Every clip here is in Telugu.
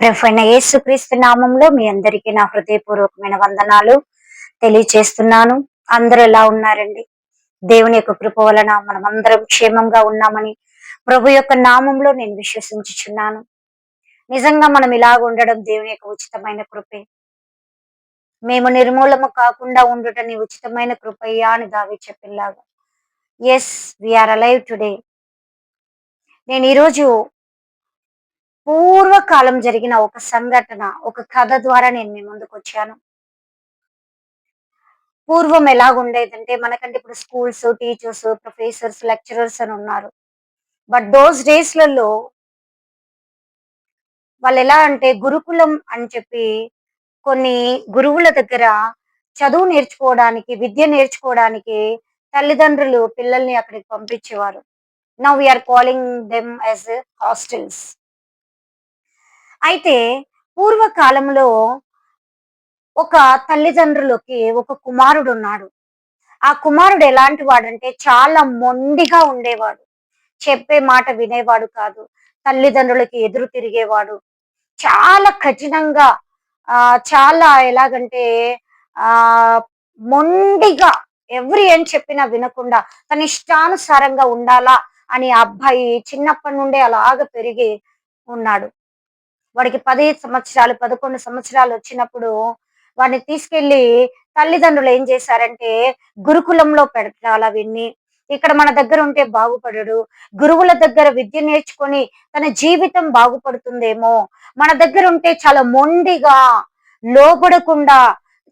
ప్రఫైన యేసుక్రీస్తు నామంలో మీ అందరికీ నా హృదయపూర్వకమైన వందనాలు తెలియచేస్తున్నాను. అందరూ ఎలా ఉన్నారండి? దేవుని యొక్క కృప వలన మనం అందరం క్షేమంగా ఉన్నామని ప్రభు యొక్క నామంలో నేను విశ్వసించుచున్నాను. నిజంగా మనం ఇలాగ ఉండడం దేవుని యొక్క ఉచితమైన కృపే. మేము నిర్మూలము కాకుండా ఉండటం నీ ఉచితమైన కృపయ్యా అని దావి చెప్పినలాగా. As we are alive today నేను ఈరోజు పూర్వకాలం జరిగిన ఒక సంఘటన ఒక కథ ద్వారా నేను మీ ముందుకు వచ్చాను. పూర్వం ఎలాగుండేదంటే మనకంటే ఇప్పుడు స్కూల్స్ టీచర్స్ ప్రొఫెసర్స్ లెక్చరర్స్ అని ఉన్నారు. బట్ దోస్ డేస్లలో వాళ్ళు ఎలా అంటే గురుకులం అని చెప్పి కొన్ని గురువుల దగ్గర చదువు నేర్చుకోవడానికి విద్య నేర్చుకోవడానికి తల్లిదండ్రులు పిల్లల్ని అక్కడికి పంపించేవారు. Now we are calling them as hostels అయితే పూర్వకాలంలో ఒక తల్లిదండ్రులకి ఒక కుమారుడు ఉన్నాడు ఆ కుమారుడు ఎలాంటి వాడంటే చాలా మొండిగా ఉండేవాడు. చెప్పే మాట వినేవాడు కాదు. తల్లిదండ్రులకి ఎదురు తిరిగేవాడు. చాలా కఠినంగా ఆ చాలా ఎలాగంటే ఆ మొండిగా ఎవరు ఏం చెప్పినా వినకుండా తన ఇష్టానుసారంగా ఉండాలా అని అబ్బాయి చిన్నప్పటి నుండే అలాగ పెరిగి ఉన్నాడు. వాడికి పది సంవత్సరాలు పదకొండు సంవత్సరాలు వచ్చినప్పుడు వాడిని తీసుకెళ్ళి తల్లిదండ్రులు ఏం చేశారంటే గురుకులంలో పెడతాల విన్ని ఇక్కడ మన దగ్గర ఉంటే బాగుపడడు. గురువుల దగ్గర విద్య నేర్చుకొని తన జీవితం బాగుపడుతుందేమో. మన దగ్గర ఉంటే చాలా మొండిగా లోబడకుండా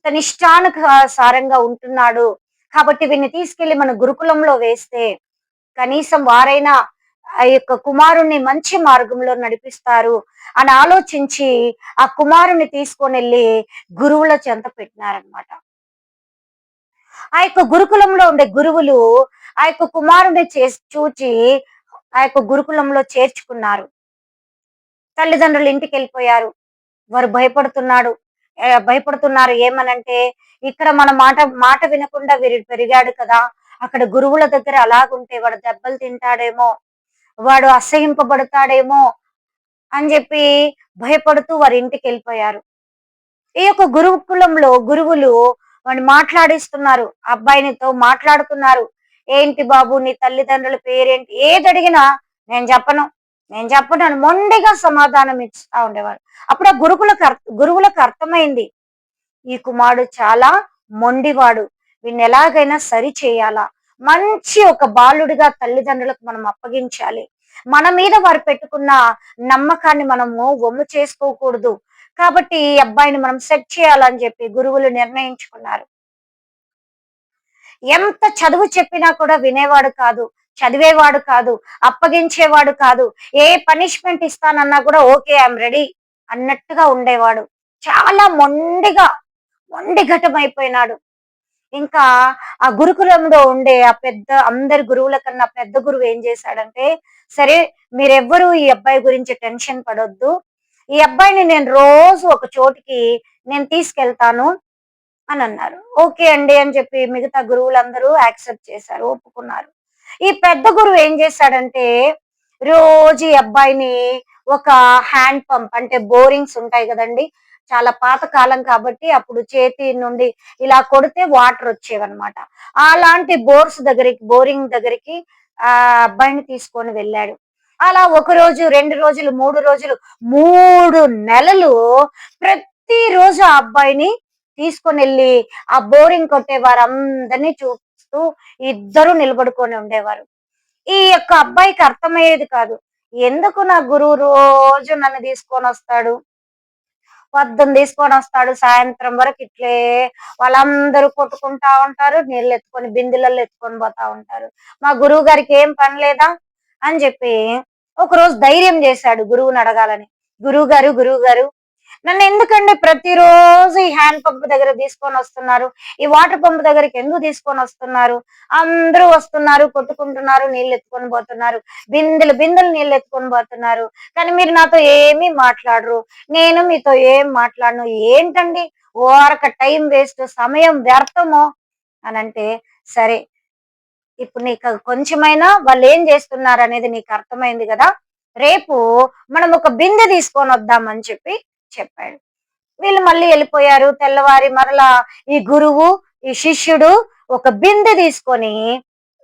తన ఇష్టానుసారంగా ఉంటున్నాడు. కాబట్టి వీడిని తీసుకెళ్ళి మన గురుకులంలో వేస్తే కనీసం వారైనా ఆ యొక్క కుమారుణ్ణి మంచి మార్గంలో నడిపిస్తారు అని ఆలోచించి ఆ కుమారుని తీసుకొని వెళ్ళి గురువుల చెంత పెట్టినారనమాట ఆ యొక్క గురుకులంలో ఉండే గురువులు ఆ యొక్క కుమారుని చూచి ఆ యొక్క గురుకులంలో చేర్చుకున్నారు. తల్లిదండ్రులు ఇంటికి వెళ్ళిపోయారు. వారు భయపడుతున్నాడు. భయపడుతున్నారు ఏమనంటే ఇక్కడ మన మాట మాట వినకుండా వీరు పెరిగాడు కదా. అక్కడ గురువుల దగ్గర అలాగుంటే వాడు దెబ్బలు తింటాడేమో వాడు అసహింపబడతాడేమో అని చెప్పి భయపడుతూ వారి ఇంటికి వెళ్ళిపోయారు. ఈ యొక్క గురుకులంలో గురువులు వాడిని మాట్లాడిస్తున్నారు అబ్బాయినితో మాట్లాడుతున్నారు. ఏంటి బాబు నీ తల్లిదండ్రుల పేరేంటి? ఏది అడిగినా నేను చెప్పను నేను చెప్పను అని మొండిగా సమాధానం ఇస్తా ఉండేవారు అప్పుడు ఆ గురుకులకు గురువులకు అర్థమైంది ఈ కుమారుడు చాలా మొండివాడు వీడిని ఎలాగైనా సరి చేయాలా? మంచి ఒక బాలుడిగా తల్లిదండ్రులకు మనం అప్పగించాలి. మన మీద వారు పెట్టుకున్న నమ్మకాన్ని మనము వమ్ము చేసుకోకూడదు. కాబట్టి ఈ అబ్బాయిని మనం సెట్ చేయాలని చెప్పి గురువులు నిర్ణయించుకున్నారు. ఎంత చదువు చెప్పినా కూడా వినేవాడు కాదు చదివేవాడు కాదు అప్పగించేవాడు కాదు. ఏ పనిష్మెంట్ ఇస్తానన్నా కూడా ఓకే ఐఎమ్ రెడీ అన్నట్టుగా ఉండేవాడు. చాలా మొండిగా మొండి ఘటమైపోయినాడు ఇంకా ఆ గురుకులంలో ఉండే ఆ పెద్ద అందరి గురువుల కన్నా పెద్ద గురువు ఏం చేశాడంటే సరే మీరెవ్వరు ఈ అబ్బాయి గురించి టెన్షన్ పడొద్దు. ఈ అబ్బాయిని నేను రోజు ఒక చోటికి నేను తీసుకెళ్తాను అని అన్నారు. ఓకే అండి అని చెప్పి మిగతా గురువులందరూ యాక్సెప్ట్ చేశారు ఒప్పుకున్నారు. ఈ పెద్ద గురువు ఏం చేశాడంటే రోజు ఈ అబ్బాయిని ఒక హ్యాండ్ పంప్ అంటే బోరింగ్స్ ఉంటాయి కదండి చాలా పాత కాలం కాబట్టి అప్పుడు చేతి నుండి ఇలా కొడితే వాటర్ వచ్చేవన్నమాట. అలాంటి బోర్స్ దగ్గరికి బోరింగ్ దగ్గరికి ఆ అబ్బాయిని తీసుకొని వెళ్ళాడు. అలా ఒక రోజు రెండు రోజులు మూడు రోజులు మూడు నెలలు ప్రతిరోజు ఆ అబ్బాయిని తీసుకొని వెళ్ళి ఆ బోరింగ్ కొట్టే వారందరినీ చూస్తూ ఇద్దరు నిలబడుకొని ఉండేవారు. ఈ యొక్క అబ్బాయికి అర్థమయ్యేది కాదు. ఎందుకు నా గురువు రోజు నన్ను తీసుకొని వస్తాడు? పొద్దున్న తీసుకొని వస్తాడు సాయంత్రం వరకు ఇట్లే వాళ్ళందరూ కొట్టుకుంటా ఉంటారు నీళ్ళు ఎత్తుకొని బిందెలలో ఎత్తుకొని పోతా ఉంటారు. మా గురువు గారికి ఏం పని లేదా అని చెప్పి ఒక రోజు ధైర్యం చేశాడు గురువుని అడగాలని. గురువు గారు గురువు గారు నన్ను ఎందుకండి ప్రతిరోజు ఈ హ్యాండ్ పంప్ దగ్గర తీసుకొని వస్తున్నారు? ఈ వాటర్ పంప్ దగ్గరికి ఎందుకు తీసుకొని వస్తున్నారు? అందరూ వస్తున్నారు కొట్టుకుంటున్నారు నీళ్ళు ఎత్తుకొని పోతున్నారు. బిందెలు బిందెలు నీళ్ళు ఎత్తుకొని పోతున్నారు. కానీ మీరు నాతో ఏమీ మాట్లాడరు. నేను మీతో ఏం మాట్లాడను. ఏంటండి? ఓరక టైం వేస్ట్ సమయం వ్యర్థము? అని అంటే సరే ఇప్పుడు నీకు కొంచెమైనా వాళ్ళు ఏం చేస్తున్నారు అనేది నీకు అర్థమైంది కదా? రేపు మనం ఒక బిందె తీసుకొని వద్దామని చెప్పి చెప్పాడు. వీళ్ళు మళ్ళీ వెళ్ళిపోయారు. తెల్లవారి మరలా ఈ గురువు ఈ శిష్యుడు ఒక బిందె తీసుకొని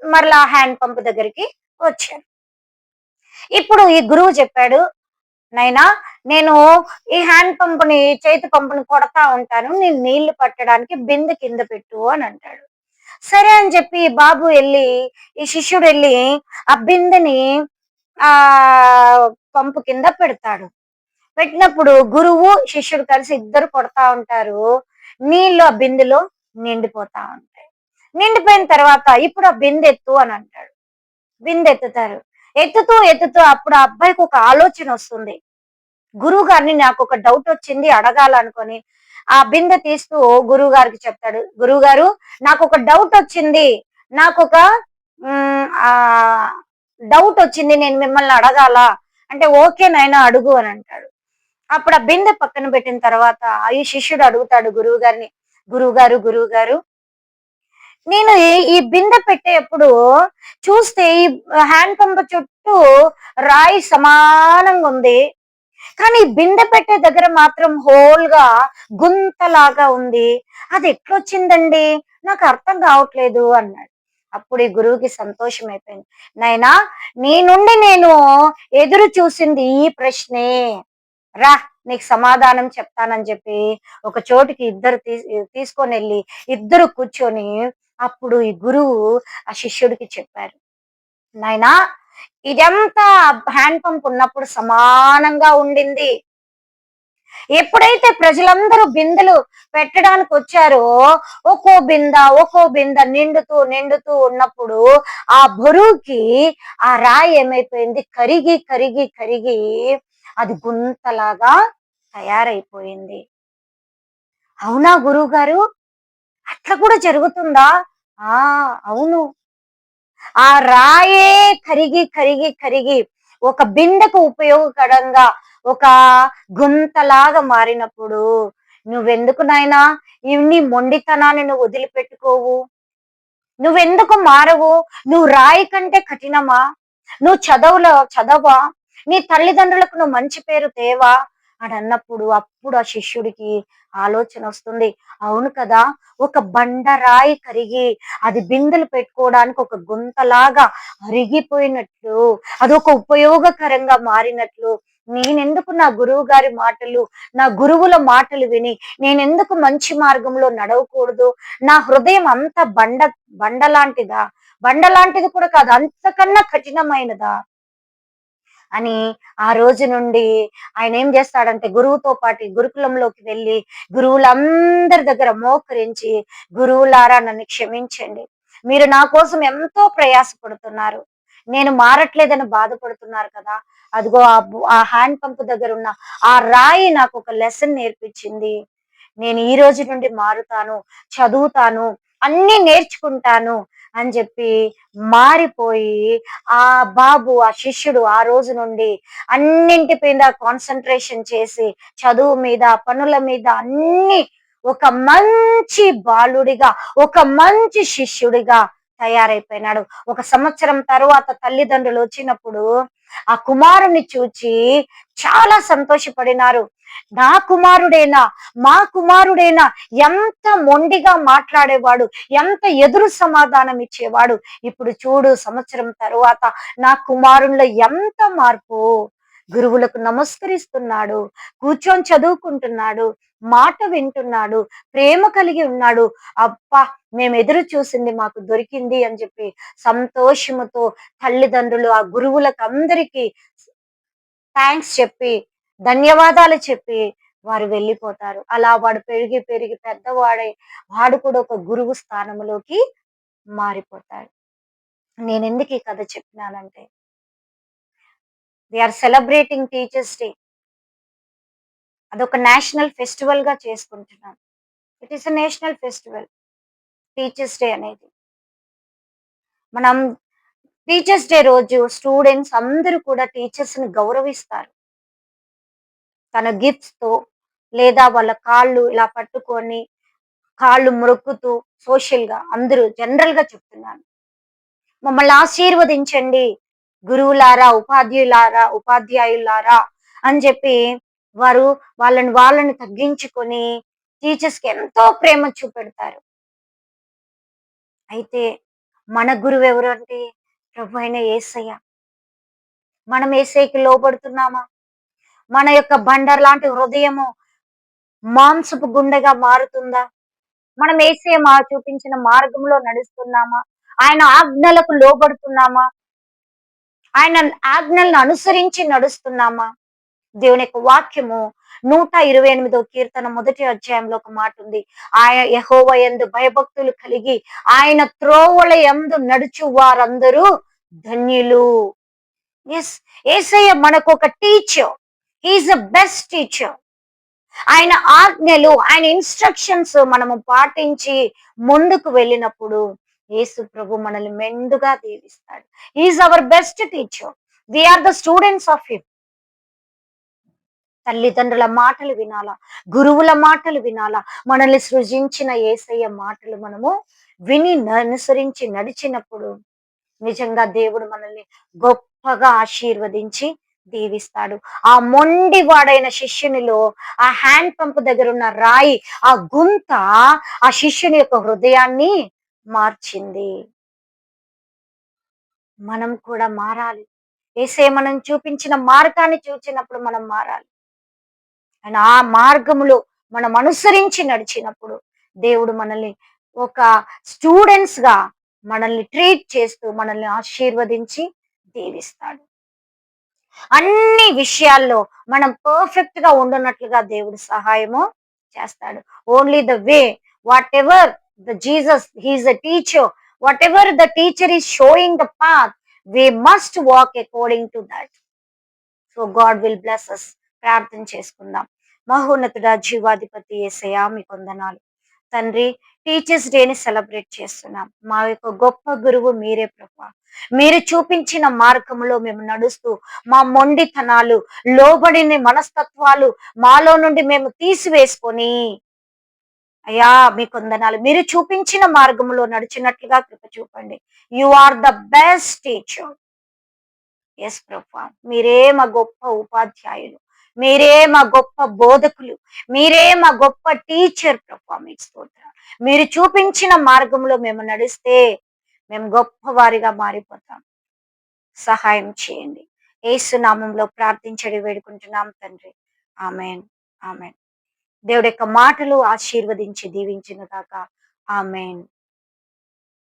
మరలా హ్యాండ్ పంప్ దగ్గరికి వచ్చారు. ఇప్పుడు ఈ గురువు చెప్పాడు నైనా నేను ఈ హ్యాండ్ పంపుని చేతి పంపుని కొడతా ఉంటాను. నేను నీళ్ళు పట్టడానికి బిందె కింద పెట్టు అని అంటాడు. సరే అని చెప్పి బాబు వెళ్ళి ఈ శిష్యుడు వెళ్ళి ఆ బిందెని ఆ పంపు కింద పెడతాడు. పెట్టినప్పుడు గురువు శిష్యుడు కలిసి ఇద్దరు కొడతా ఉంటారు. నీళ్ళు ఆ బిందెలో నిండిపోతా ఉంటాయి. నిండిపోయిన తర్వాత ఇప్పుడు ఆ బిందెత్తు అని అంటాడు. బిందె ఎత్తుతారు. ఎత్తుతూ ఎత్తుతూ అప్పుడు ఆ అబ్బాయికి ఒక ఆలోచన వస్తుంది. గురువు గారిని నాకు ఒక డౌట్ వచ్చింది అడగాలనుకొని ఆ బిందె తీస్తూ గురువు గారికి చెప్తాడు. గురువు గారు నాకు ఒక డౌట్ వచ్చింది. నాకు ఒక డౌట్ వచ్చింది. నేను మిమ్మల్ని అడగాల? అంటే ఓకే నాయన అడుగు అని అంటాడు. అప్పుడు ఆ బిందె పక్కన పెట్టిన తర్వాత ఈ శిష్యుడు అడుగుతాడు గురువు గారిని గురువు గారు గురువు గారు నేను ఈ బిందె పెట్టేప్పుడు చూస్తే ఈ హ్యాండ్ పంప్ చుట్టూ రాయి సమానంగా ఉంది. కానీ బిందె పెట్టే దగ్గర మాత్రం హోల్గా గుంతలాగా ఉంది. అది ఎట్లొచ్చిందండి? నాకు అర్థం కావట్లేదు అన్నాడు. అప్పుడు ఈ గురువుకి సంతోషం అయిపోయింది. నాయనా నీ నుండి నేను ఎదురు చూసింది ఈ ప్రశ్నే. రా నీకు సమాధానం చెప్తానని చెప్పి ఒక చోటికి ఇద్దరు తీసుకొని వెళ్ళి ఇద్దరు కూర్చొని అప్పుడు ఈ గురువు ఆ శిష్యుడికి చెప్పారు. నాయనా ఇదంతా హ్యాండ్ పంప్ ఉన్నప్పుడు సమానంగా ఉండింది. ఎప్పుడైతే ప్రజలందరూ బిందెలు పెట్టడానికి వచ్చారో ఒక్కో బింద ఒక్కో బింద నిండుతూ నిండుతూ ఉన్నప్పుడు ఆ బరువుకి ఆ రాయి ఏమైపోయింది? కరిగి కరిగి కరిగి అది గుంతలాగా తయారైపోయింది. అవునా గురువు గారు అట్లా కూడా జరుగుతుందా? ఆ అవును. ఆ రాయే కరిగి కరిగి కరిగి ఒక బిందెకు ఉపయోగకరంగా ఒక గుంతలాగా మారినప్పుడు నువ్వెందుకు నాయనా ఇన్ని మొండితనాన్ని నువ్వు వదిలిపెట్టుకోవు? నువ్వెందుకు మారవు? నువ్వు రాయి కంటే కఠినమా? నువ్వు చదవులో చదవా? నీ తల్లిదండ్రులకు నువ్వు మంచి పేరు తేవా? అని అన్నప్పుడు అప్పుడు ఆ శిష్యుడికి ఆలోచన వస్తుంది. అవును కదా ఒక బండరాయి కరిగి అది బిందెలు పెట్టుకోవడానికి ఒక గుంతలాగా అరిగిపోయినట్లు అది ఒక ఉపయోగకరంగా మారినట్లు నేనెందుకు నా గురువు గారి మాటలు నా గురువుల మాటలు విని నేనెందుకు మంచి మార్గంలో నడవకూడదు? నా హృదయం అంత బండ బండలాంటిదా? బండలాంటిది కూడా కాదు అంతకన్నా కఠినమైనదా? అని ఆ రోజు నుండి ఆయన ఏం చేస్తాడంటే గురువుతో పాటు గురుకులంలోకి వెళ్ళి గురువులందరి దగ్గర మోకరించి గురువులారా నన్ను క్షమించండి. మీరు నా కోసం ఎంతో ప్రయాసపడుతున్నారు. నేను మారట్లేదని బాధపడుతున్నారు కదా. అదిగో ఆ హ్యాండ్ పంప్ దగ్గర ఉన్న ఆ రాయి నాకు ఒక లెసన్ నేర్పించింది. నేను ఈ రోజు నుండి మారుతాను చదువుతాను అన్ని నేర్చుకుంటాను. అని చెప్పి మారిపోయి ఆ బాబు ఆ శిష్యుడు ఆ రోజు నుండి అన్నింటి మీద కాన్సన్ట్రేషన్ చేసి చదువు మీద పనుల మీద అన్ని ఒక మంచి బాలుడిగా ఒక మంచి శిష్యుడిగా తయారైపోయినాడు. ఒక సంవత్సరం తరువాత తల్లిదండ్రులు వచ్చినప్పుడు ఆ కుమారుని చూచి చాలా సంతోషపడినారు. నా కుమారుడేనా? మా కుమారుడేనా? ఎంత మొండిగా మాట్లాడేవాడు? ఎంత ఎదురు సమాధానం ఇచ్చేవాడు? ఇప్పుడు చూడు సంవత్సరం తరువాత నా కుమారుల్లో ఎంత మార్పు? గురువులకు నమస్కరిస్తున్నాడు కూర్చొని చదువుకుంటున్నాడు మాట వింటున్నాడు ప్రేమ కలిగి ఉన్నాడు. అబ్బా మేము ఎదురు చూసింది మాకు దొరికింది అని చెప్పి సంతోషముతో తల్లిదండ్రులు ఆ గురువులకు అందరికీ థ్యాంక్స్ చెప్పి ధన్యవాదాలు చెప్పి వారు వెళ్ళిపోతారు. అలా వాడు పెరిగి పెరిగి పెద్దవాడై వాడు కూడా ఒక గురువు స్థానంలోకి మారిపోతాడు. నేను ఎందుకు ఈ కథ చెప్పినానంటే we are celebrating teachers day. అదొక నేషనల్ ఫెస్టివల్గా చేసుకుంటున్నాం. It is a national festival teachers day అనేది. మనం టీచర్స్ డే రోజు స్టూడెంట్స్ అందరూ కూడా టీచర్స్ని గౌరవిస్తారు. తన గిఫ్ట్స్తో లేదా వాళ్ళ కాళ్ళు ఇలా పట్టుకొని కాళ్ళు మొరుక్కుతూ సోషల్గా అందరూ జనరల్గా చెప్తున్నాను మమ్మల్ని ఆశీర్వదించండి. గురువులారా ఉపాధ్యాయులారా ఉపాధ్యాయులారా అని చెప్పి వారు వాళ్ళని వాళ్ళని తగ్గించుకొని టీచర్స్కి ఎంతో ప్రేమ చూపెడతారు. అయితే మన గురువు ఎవరు అంటే ప్రభు అయిన ఏసయ్య. మనం ఏసైకి లోబడుతున్నామా? మన యొక్క బండర్ లాంటి హృదయము మాంసపు గుండెగా మారుతుందా? మనం ఏసే మా చూపించిన మార్గంలో నడుస్తున్నామా? ఆయన ఆజ్ఞలకు లోబడుతున్నామా? ఆయన ఆజ్ఞలను అనుసరించి నడుస్తున్నామా? దేవుని యొక్క వాక్యము నూట ఇరవై ఎనిమిదో కీర్తన మొదటి అధ్యాయంలో ఒక మాట ఉంది. ఆయన యహోవ ఎందు భయభక్తులు కలిగి ఆయన త్రోవల ఎందు నడుచు వారందరూ ధన్యులు. ఎస్ ఏసయ్య మనకు ఒక teacher he is the best teacher ఆయన ఆజ్ఞలు ఆయన ఇన్స్ట్రక్షన్స్ మనము పాటించి ముందుకు వెళ్ళినప్పుడు యేసు ప్రభు మనల్ని మెండుగా దీవిస్తాడు. Is our best teacher are the students of him తల్లిదండ్రుల మాటలు వినాలా గురువుల మాటలు వినాలా మనల్ని సృజించిన ఏసయ్య మాటలు మనము విని అనుసరించి నడిచినప్పుడు నిజంగా దేవుడు మనల్ని గొప్పగా ఆశీర్వదించి దీవిస్తాడు. ఆ మొండి వాడైన శిష్యునిలో ఆ హ్యాండ్ పంప్ దగ్గర ఉన్న రాయి ఆ గుంత ఆ శిష్యుని యొక్క హృదయాన్ని మార్చింది. మనం కూడా మారాలి. వేసే మనం చూపించిన మార్గాన్ని చూచినప్పుడు మనం మారాలి. అండ్ ఆ మార్గములో మనం అనుసరించి నడిచినప్పుడు దేవుడు మనల్ని ఒక స్టూడెంట్స్గా మనల్ని ట్రీట్ చేస్తూ మనల్ని ఆశీర్వదించి దీవిస్తాడు. అన్ని విషయాల్లో మనం పర్ఫెక్ట్గా ఉండనట్లుగా దేవుడు సహాయము చేస్తాడు. Only the way whatever the Jesus he's the teacher whatever the teacher is showing the path we must walk according to that so God will bless us ప్రార్థన చేసుకుందాం. మహోన్నతుడ జీవాధిపతి ఏసయా మీ కొందనాలు తండ్రి టీచర్స్ డేని సెలబ్రేట్ చేస్తున్నాం. మా యొక్క గొప్ప గురువు మీరే ప్రభా. మీరు చూపించిన మార్గంలో మేము నడుస్తూ మా మొండితనాలు లోబడిని మనస్తత్వాలు మాలో నుండి మేము తీసివేసుకొని అయ్యా మీ కొందనాలు మీరు చూపించిన మార్గంలో నడిచినట్లుగా కృప చూపండి. You are the best teacher yes ప్రభా. మీరే మా గొప్ప ఉపాధ్యాయులు. మీరే మా గొప్ప బోధకులు మీరే మా గొప్ప టీచర్ పర్ఫార్మెన్స్ మీరు చూపించిన మార్గంలో మేము నడిస్తే మేము గొప్ప వారిగా మారిపోతాం. సహాయం చేయండి. ఏసునామంలో ప్రార్థించడి వేడుకుంటున్నాం తండ్రి. ఆమెన్. ఆమెన్. దేవుడి యొక్క మాటలు ఆశీర్వదించి దీవించిన దాకా ఆమెన్.